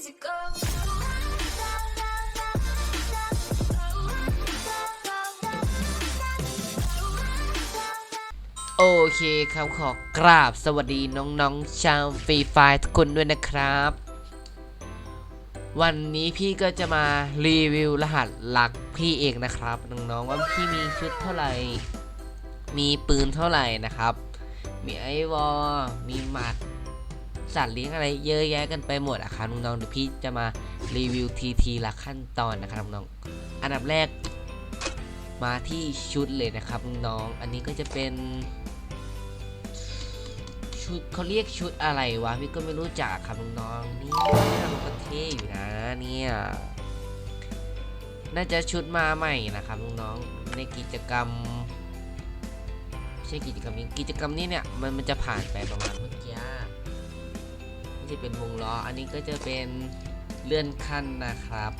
easy go. โอเคครับขอกราบสวัสดีน้องๆ ชาวฟรีไฟทุกคนด้วยนะครับ วันนี้พี่ก็จะมารีวิวรหัสหลักพี่เองนะครับน้องๆว่าพี่มีชุดเท่าไหร่ มีปืนเท่าไหร่นะครับ มีไอวอมีหมัด สัตว์เลี้ยงอะไรเยอะแยะกันไปหมดอะครับน้องๆเดี๋ยวพี่จะมารีวิวทีทีละขั้นตอนนะครับน้องๆอันดับแรกมาที่ชุดเลยนะครับน้องๆอันนี้ก็จะเป็น ชุดเขาเรียกชุดอะไรวะพี่ก็ไม่รู้จักครับน้องๆนี่มันก็เท่อยู่นะเนี่ยน่าจะชุดมาใหม่นะครับน้องๆในกิจกรรมไม่ใช่กิจกรรมนี้กิจกรรมนี้เนี่ยมันมันจะผ่านไปประมาณเมื่อกี้ เป็นวงล้อ อันนี้ก็จะเป็นเลื่อนขั้นนะครับ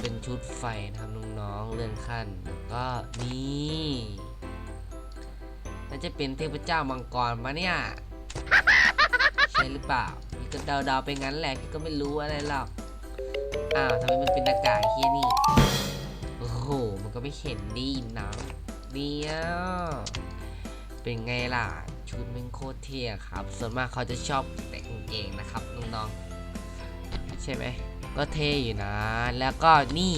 เป็นชุดไฟนะครับน้องๆเลื่อนขั้นแล้วก็นี่น่าจะเป็นเทพเจ้ามังกรมาเนี่ยใช่หรือเปล่าพี่ก็เดาๆไปงั้นแหละพี่ก็ไม่รู้อะไรหรอกอ้าวทำไมมันเป็นอากาศเฮียนี่โอ้โหมันก็ไม่เห็นดีนะเนี่ยเป็นไงล่ะ ชุดมันโคตรเท่ครับ ส่วนมากเขาจะชอบแต่งเกงนะครับน้องๆใช่ไหมก็เท่อยู่นะ แล้วก็นี่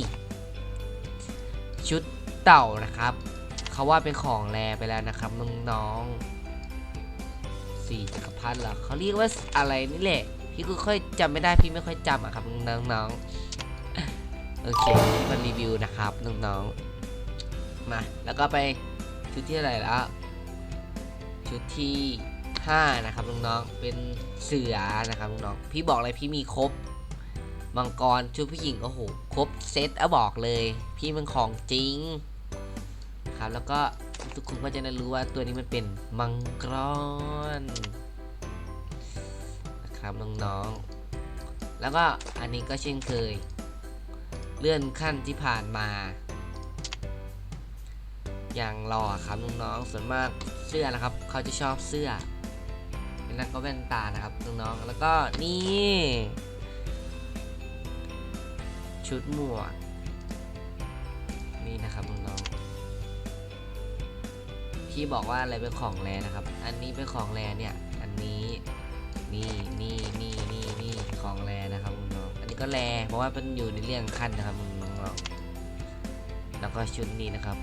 ชุดเต่านะครับ เขาว่าเป็นของแรไปแล้วนะครับน้องๆสี่จักรพรรดิเหรอเขาเรียกว่าอะไรนี่แหละ พี่ก็ค่อยจำไม่ได้พี่ไม่ค่อยจำอะครับน้องๆโอเคพี่มารีวิวนะครับน้องๆมาแล้วก็ไปชุดที่อะไรแล้ว ชุดที่ 5 นะครับน้องๆเป็นเสือนะครับน้องๆพี่บอกเลยพี่มีครบมังกรชุดผู้หญิงโอ้โหครบเซตอะบอกเลย พี่มันของจริงครับแล้วก็ทุกคนก็จะได้รู้ว่าตัวนี้มันเป็นมังกรนะครับน้องๆแล้วก็อันนี้ก็เช่นเคย เลื่อนขั้นที่ผ่านมา อย่างรอครับน้องๆส่วนมาก เสื้อนะครับ เขาจะชอบเสื้อเป็นนักก็แว่นตานะครับน้องๆแล้วก็นี่ ชุดหมวกนี่นะครับน้องๆพี่บอกว่าอะไรเป็นของแรนะครับ อันนี้เป็นของแรเนี่ย อันนี้นี่นี่นี่นี่นี่ของแรนะครับน้องๆอันนี้ก็แรเพราะว่าเป็นอยู่ในเรื่องขั้นนะครับน้องๆแล้วก็ชุดนี้นะครับ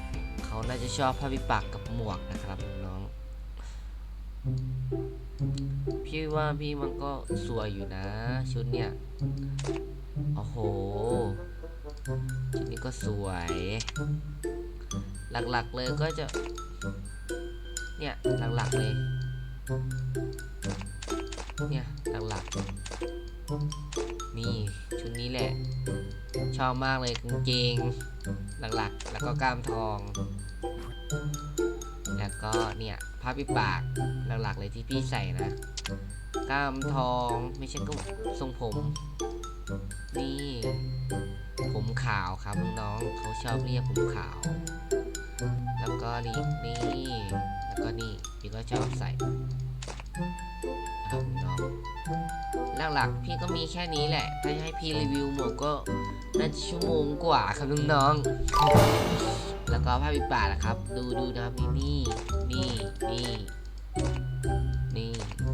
เขาน่าจะชอบผ้าปิปักกับหมวกนะครับน้อง ๆพี่ว่าพี่มันก็สวยอยู่นะ ชุดเนี่ย โอ้โห ชุดนี้ก็สวย หลักๆเลยก็จะ เนี่ยหลักๆเลย เนี่ยหลักๆ นี่ชุดนี้แหละ ชอบมากเลยกางเกงหลักๆ แล้วก็กล้ามทอง แล้วก็เนี่ยผ้าปิดปากหลักๆเลยที่พี่ใส่นะกล้ามทองไม่ใช่ก็ทรงผม นี่ ผมขาวครับน้องเขาชอบเรียกผมขาว แล้วก็นี่นี่แล้วก็นี่พี่ก็ชอบใส่นะครับน้อง หลักๆ พี่ก็มีแค่นี้แหละ ถ้าให้พี่รีวิวหมดก็น่าจะชั่วโมงกว่าครับน้องๆ แล้วก็ผ้าปิดปากนะครับ ดูดูนะครับนี่นี่นี่นี่นี่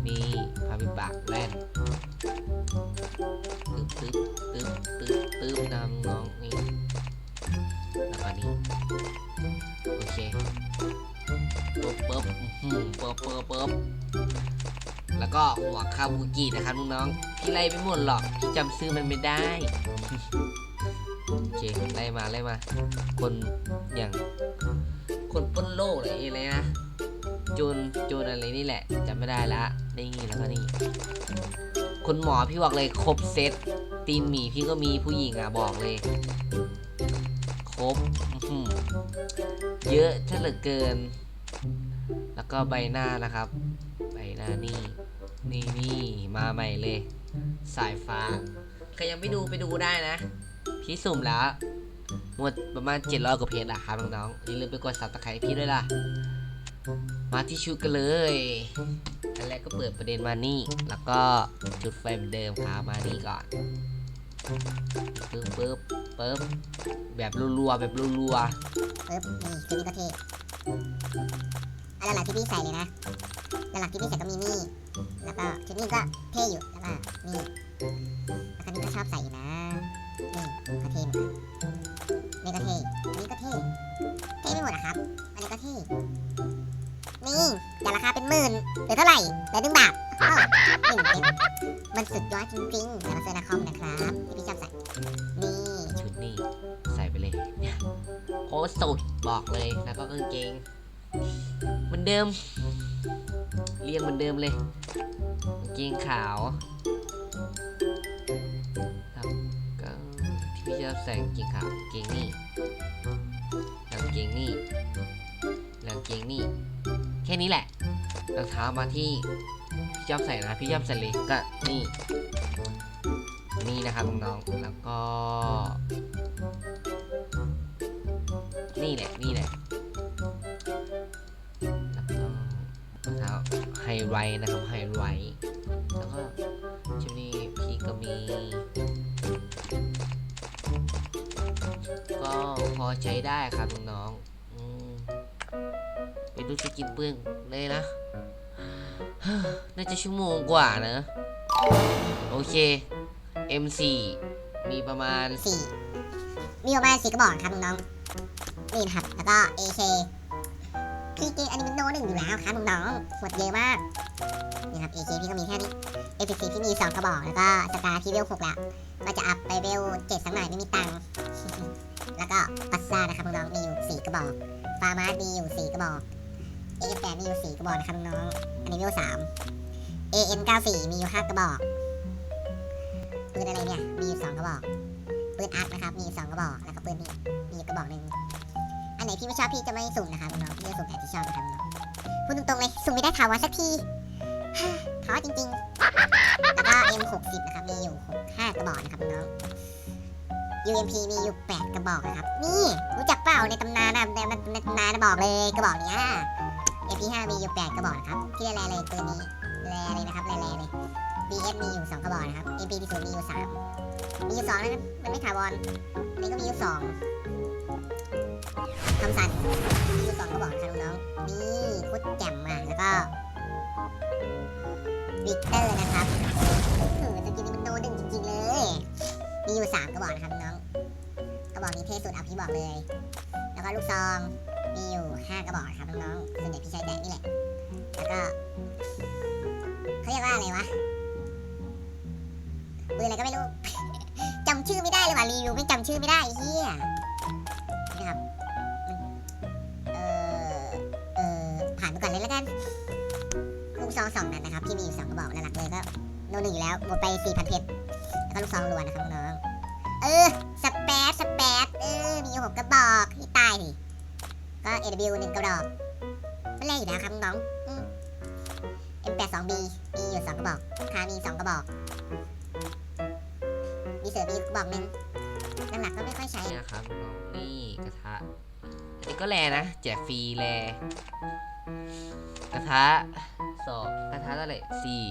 นี่ผ้าปิดปากแว่นตึ๊บตึ๊บตึ๊บตึ๊บตึ๊บนำน้องนี่แล้วก็นี่โอเคปึ๊บปึ๊บปึ๊บปึ๊บปึ๊บ แล้วก็หัวคาบูกินะครับน้องๆพี่ไล่ไปหมดหรอกพี่จำซื้อมันไม่ได้โอเคไล่มาไล่มา คนอย่างคนป้นโลกอะไรอะไรนะจรโจรอะไรนี่แหละจำไม่ได้ละได้นี่แล้วก็นี่คุณหมอพี่บอกเลยครบเซตตีนหมีพี่ก็มีผู้หญิงอะบอกเลย ครบเยอะเหลือเกิน แล้วก็ใบหน้านะครับ ใบหน้านี่ นี่นี่มาใหม่เลย สายฟ้า ใครยังไม่ดูไปดูได้นะ พี่สุ่มแล้ว หมดประมาณ 700 กว่าเพจอะครับน้องๆอย่าลืมไปกด subscribe พี่ด้วยล่ะ มาที่ชุดกันเลย อันแรกก็เปิดประเด็นมานี่ แล้วก็จุดไฟเหมือนเดิมครับมานี่ก่อนปึ๊บปึ๊บปึ๊บแบบรัวๆแบบรัวๆปึ๊บนี่ชุดนี้ก็เท่อันหลักๆที่พี่ใส่เลยนะหลักๆที่พี่ใส่ก็มีนี่ แล้วก็ชุดนี้ก็เท่อยู่แล้วก็นี่แล้วก็นี่ก็ชอบใส่อยู่นะนี่ก็เท่เหมือนกันนี่ก็เท่นนี้ก็เท่เท่ไม่หมดอะครับ อันนี้ก็เท่นี่แต่าราคาเป็นหมื่นหลือเท่าไหร่หลือหนึ่งบาทอ้าวหนึ่งเพชรมันสุดยอดจริงๆสำหรับเซนาคอมนะครับที่พี่ชอบใส่นี่ชุดนี้ใส่ไปเลยเนี่ยโคตรสุดบอกเลยแล้วก็กางเกงเหมือนเดิม เรียงเหมือนเดิมเลยกางเกงขาวแล้วก็ที่พี่ชอบใส่กางเกงขาวกางเกงนี่แล้วกางเกงนี่แล้วกางเกงนี่แค่นี้แหละรองเท้ามาที่พี่ชอบใส่นะพี่ชอบใส่เลยก็นี่นี่นะครับน้องๆแล้วก็ ไฮไลท์นะครับไฮไลท์แล้วก็ชุดนี้พี่ก็มี ก็พอใช้ได้ครับน้องๆไปดูสกินเปื้องเลยนะ น่าจะชั่วโมงกว่านะ โอเค M4 มีประมาณสี่มีประมาณสี่กระบอกครับน้องๆนี่นะครับ แล้วก็ AK พี่เกอันนี้มันโนหนึ่งอยู่แล้วครับน้องๆหมดเยอะมากนี่ครับ AK พี่ก็มีแค่นี้ F4 พี่มีสองกระบอกแล้วก็สตาที่เวลหกแล้วก็จะอัพไปเวลเจ็ดสักหน่อยไม่มีตังค์แล้วก็ปัสซ่านะครับน้องๆมีอยู่สี่กระบอกฟาร์มาสมีอยู่สี่กระบอก A8 มีอยู่สี่กระบอกนะครับน้องๆอันนี้เวลสาม AN94 มีอยู่ห้ากระบอกปืนอะไรเนี่ยมีอยู่สองกระบอกปืนอาร์ตนะครับมีสองกระบอกแล้วก็ปืนนี่มีอีกกระบอกหนึ่ง อันไหนพี่ไม่ชอบพี่จะไม่สุ่มนะครับน้องๆพี่จะสุ่มแต่ที่ชอบนะครับน้องพูดตรงๆเลยสุ่มไม่ได้ถาวรสักทีท้อจริงๆ แล้วก็ M60 นะครับ มีอยู่6 5กระบอกนะครับน้อง UMP มีอยู่ 8 กระบอกนะครับ นี่รู้จักเปล่าในตำนานนะในในตำนานนะบอกเลยกระบอกเนี้ย MP5 มีอยู่ 8 กระบอกนะครับที่แร่เลยปืนนี้แร่เลยนะครับแร่ๆเลย BS มีอยู่ 2 กระบอกนะครับ MP40 มีอยู่ 3 มีอยู่สองนะครับมันไม่ถาวรอันนี้ก็มีอยู่สอง คำสั่นที่สองก็บอกนะครับน้องๆนี่โคตรแจ่มอะแล้วก็วิกเตอร์นะครับหือสกินนี้มันโนหนึ่งจริงๆเลย มีอยู่สามกระบอกนะครับน้องกระบอกนี้เท่สุดเอาพี่บอกเลย แล้วก็ลูกซองมีอยู่ห้ากระบอกนะครับน้องๆส่วนใหญ่พี่ใช้แต่นี่แหละ แล้วก็เขาเรียกว่าอะไรวะปืนอะไรก็ไม่รู้จำชื่อไม่ได้เลยว่ะรีวิวไม่จำชื่อไม่ได้เฮีย กซองสองนัดนะครับที่มีอยู่สองกระบอกหลักๆเลยก็โนหนึ่งอยู่แล้วหมดไปสี่พันเพชรแล้วก็ลูกซองล้วนนะครับน้องเออสเปซสเปซเออมีหกกระบอกที่ตายนี่ก็ AW หนึ่งกระบอกไม่เล่นอยู่แล้วครับน้องเอืม M82B มีอยู่สองกระบอกคามีสองกระบอกมีเสือบีกระบอกหนึ่งหลักๆก็ไม่ค่อยใช้นะครับน้องนี่กระทะอันนี้ก็แลนะแจกฟรีแลกระทะ สองกระทะเท่าไหร่สี่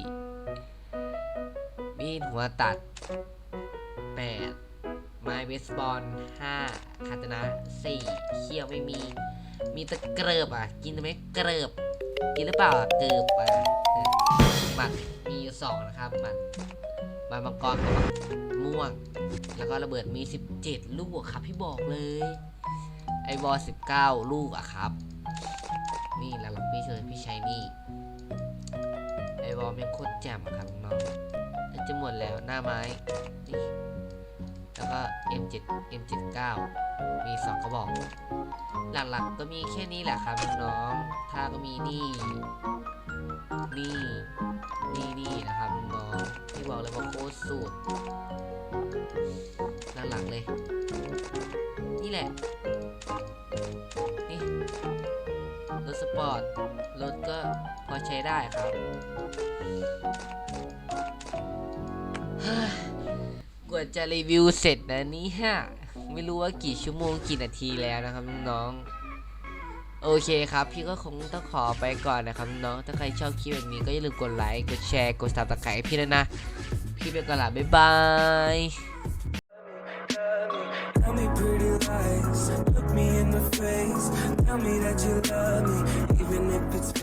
มีดหัวตัดแปดไม้เบสบอลห้าคาตานะสี่เขี้ยวไม่มี มีตะเกิบอะ กินไหมเกิบกินหรือเปล่าอะเกิบอะหมัดมีอยู่สองนะครับหมัดมัดมังกรกับม่วง แล้วก็ระเบิดมี 17 ลูกอะครับพี่บอกเลย ไอบอล19 ลูกอะครับ นี่หลักๆพี่เชยพี่ใช้นี่ ไอบอลแม่งโคตรแจ่มอะครับน้องน่าจะหมดแล้วหน้าไม้นี่แล้วก็ M7 M79 มี2กระบอก หลักๆก็มีแค่นี้แหละครับน้องๆถ้าก็มีนี่นี่นี่นี่นะครับน้องที่บอกเลยว่าโคตรสุดหลักๆเลย นี่แหละนี่รถสปอร์ตรถก็ พอใช้ได้ครับกว่าจะรีวิวเสร็จนะนี่ฮะไม่รู้ว่ากี่ชั่วโมงกี่นาทีแล้วนะครับน้องโอเคครับ พี่ก็คงต้องขอไปก่อนนะครับน้องถ้าใครชอบคลิปแบบนี้ก็อย่าลืมกดไลค์กดแชร์กดซับสไครต์พี่ด้วยนะ พี่ไปก่อนละบ๊ายบาย Tell me pretty lies, look me in the face. Tell me that you love me, even if it's.